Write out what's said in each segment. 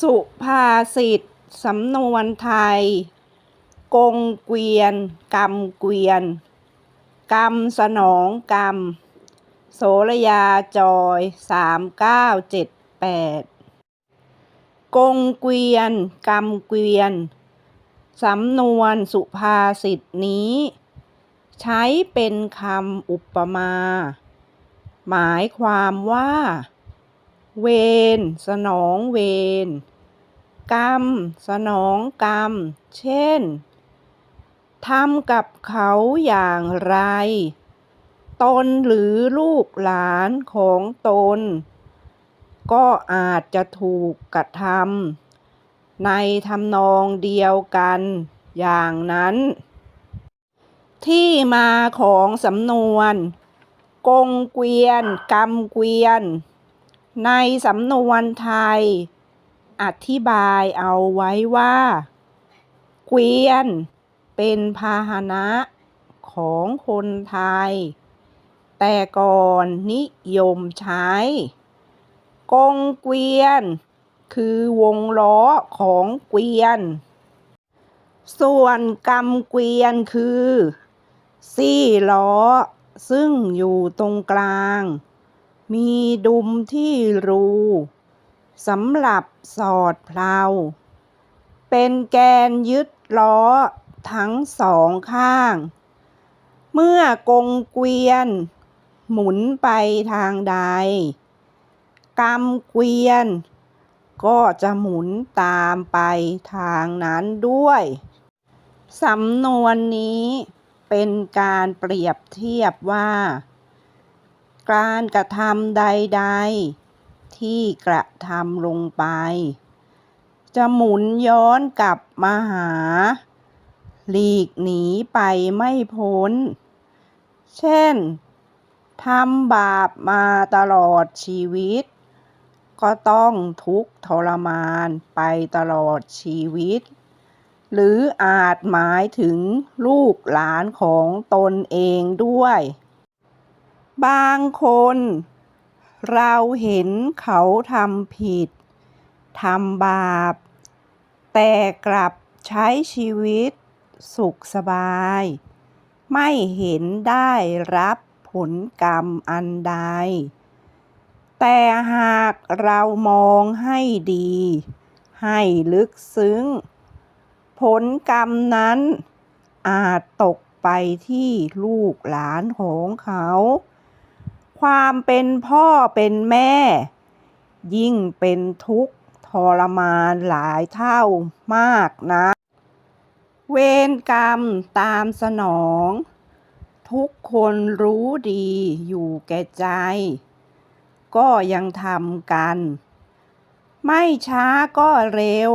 สุภาษิตสำนวนไทย กงเกวียนกำเกวียนกำสนองกำโสระยาจอยสามเก้าเจ็ดแปดกงเกวียนกำเกวียน สำนวนสุภาษิตนี้ ใช้เป็นคำอุปมา หมายความว่า เวรสนองเวรกรรม สนองกรรม เช่นทำกับเขาอย่างไร ตนหรือลูกหลานของตน ก็อาจจะถูกกระทำในทำนองเดียวกันอย่างนั้น ที่มาของสำนวน กงเกวียนกำเกวียน ในสำนวนไทย อธิบายเอาไว้ว่า เกวียน เป็นพาหนะของคนไทย แต่ก่อนนิยมใช้ กงเกวียน คือวงล้อของเกวียน ส่วนกำเกวียนคือ ซี่ล้อ ซึ่งอยู่ตรงกลาง มีดุมที่รูสำหรับสอดเพลา เป็นแกนยึดล้อทั้งสองข้าง เมื่อกงเกวียน หมุนไปทางใดกำเกวียน ก็จะหมุนตามไปทางนั้นด้วย สำนวนนี้เป็นการเปรียบเทียบว่า การกระทำใด ๆ ที่กระทำลงไป จะหมุนย้อนกลับมาหา หลีกหนีไปไม่พ้น เช่นทำบาปมาตลอดชีวิต ก็ต้องทุกข์ทรมานไปตลอดชีวิต หรืออาจหมายถึงลูกหลานของตนเองด้วย บางคน เราเห็นเขาทำผิดทำบาป แต่กลับใช้ชีวิตสุขสบาย ไม่เห็นได้รับผลกรรมอันใด แต่หากเรามองให้ดี ให้ลึกซึ้ง ผลกรรมนั้นอาจตกไปที่ลูกหลานของเขา ความเป็นพ่อเป็นแม่ ยิ่งเป็นทุกข์ทรมานหลายเท่ามากนะ เวรกรรมตามสนอง ทุกคนรู้ดีอยู่แก่ใจ ก็ยังทำกัน ไม่ช้าก็เร็ว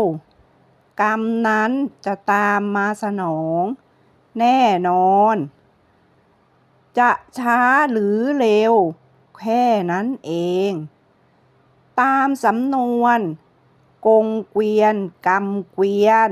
กรรมนั้นจะตามมาสนอง แน่นอน จะช้าหรือเร็ว แค่นั้นเอง ตามสำนวน กงเกวียนกำเกวียน